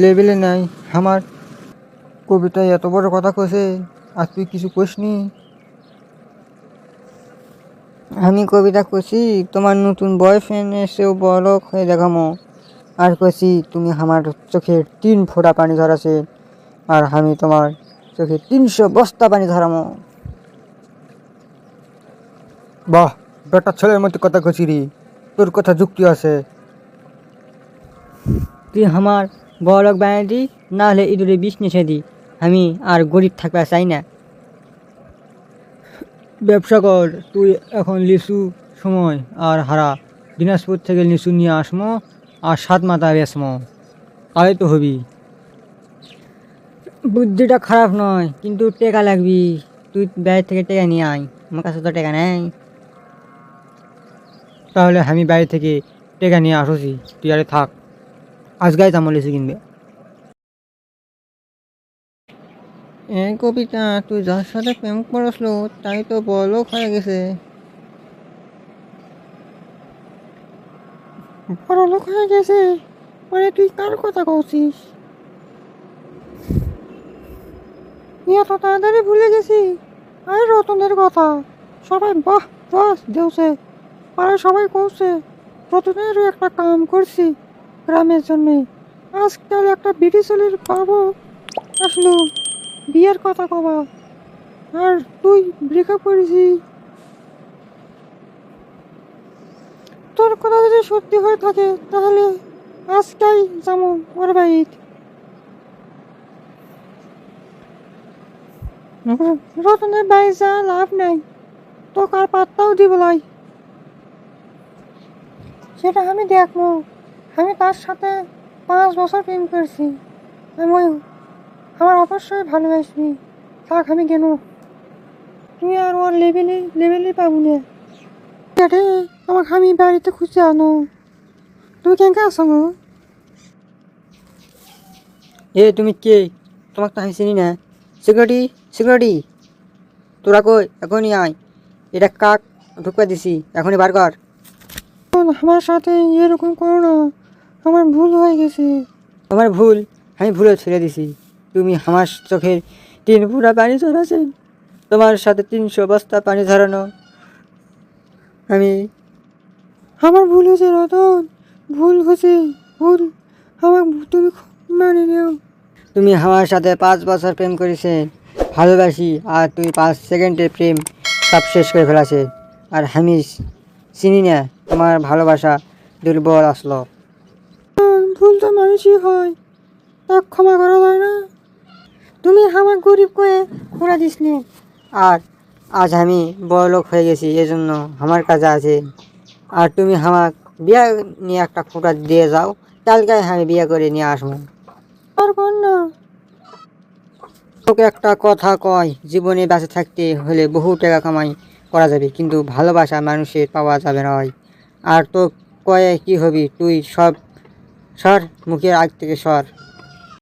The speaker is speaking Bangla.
লেভেলে নাই। আমার কবিতায় এত বড় কথা কছে আর তুই কিছু কইসনি? আমি কবিতা কছি তোমার নতুন বয়ফ্রেন্ড এসেও বলক হয়ে দেখামো আর কছি তুমি আমার চোখের তিন ফোঁটা পানি ধরাছে আর আমি তোমার চোখে তিনশো বস্তা পানি ধরামো বাহ, বেটা ছেলের মতো কথা কছি রে তোর কথা যুক্তি আছে। তুই আমার বড়লোক বানিয়ে দি না হলে ইঁদুরে বিষ নিষে দি আমি আর গরিব থাকবে চাই না। ব্যবসা কর তুই এখন লিচু সময় আর হারা। দিনাজপুর থেকে লিচু নিয়ে আসমো আর সাত মাথা বেসমো তাহলে তো হবি। বুদ্ধিটা খারাপ নয় কিন্তু টেকা লাগবি। তুই বাইরে থেকে টেকা নিয়ে আয় আমার কাছে তো টেকা নেই। তাহলে আমি বাইরে থেকে টেকা নিয়ে আসছি তুই আরে থাক। আজকাই তামো লিচু কিনবে। এ কবিতা, তুই যার সাথে প্রেম করসলো তাই তো বলক হয়ে গেছে। বড়লোক হয়ে গেছে? মানে তুই কার কথা কৌছিস এত তাড়াতাড়ি ভুলে গেছি। আরে রতনের কথা। সবাই বাহ বাস দেওছে পাড়ায় সবাই কৌছে রতনেরও একটা কাম করছি। গ্রামের জন্যে। আজকাল একটা বিড়ি পাবো আসলো, বিয়ের কথা কবা। আর তুই ব্রেকআপ করেছি তোর কথা যদি সত্যি হয়ে থাকে, তাহলে আজকাই যাব ওর বাড়িত। রতনের বাড়ি যা লাভ নাই, তোকে আর পাত্তাও দিব সেটা আমি দেখব। আমি তার সাথে পাঁচ বছর প্রেম করছি। আমি আমার অবশ্যই ভালোবাসবি। থাক আমি কেন তুই আর ওর লেভেলে লেভেলে পাবো না। রে আমাকে আমি বাড়িতে খুঁজে আনো। তুমি কেন আসো এ তুমি কে? তোমাকে তো আমি চিনি না। Security security. তোরা কই? এখনই আয়। এটা কাক ঢুকা দিছি। এখনই বার কর। আমার সাথে এরকম করো না। আমার ভুল হয়ে গেছে। আমার ভুল আমি ভুলে ছেড়ে দিছি। তুমি আমার চোখের তিন ফুটা পানি ধরাছেন তোমার সাথে তিনশো বস্তা পানি ধরানো আমি আমার ভুল হয়েছে রতন। ভুল হয়েছে ভুল। আমার তুমি মানে নিও। তুমি আমার সাথে পাঁচ বছর প্রেম করেছে। ভালোবাসি আর তুই পাঁচ সেকেন্ডের প্রেম সব শেষ করে ফেলাছে। আর আমি চিনি না তোমার ভালোবাসা দুর্বল আসলো। ভুল তো মানুষই হয়। তা ক্ষমা করা যায় না। তুমি আমার গরিব করে খোঁড়া দিসনি। আর আজ আমি বড়লোক হয়ে গেছি, এজন্য আমার কাছে আছে। আর তুমি আমার বিয়া নিয়ে একটা খোঁটা দিয়ে যাও, কালকে আমি বিয়ে করে নিয়ে আসব। আর না। তোকে একটা কথা কয়, জীবনে বেঁচে থাকতে হলে বহু টাকা কামাই করা যাবে, কিন্তু ভালোবাসা মানুষের পাওয়া যাবে না হয়। আর তো কয়ে কি হবি, তুই সব সর মুখে আগ থেকে সর।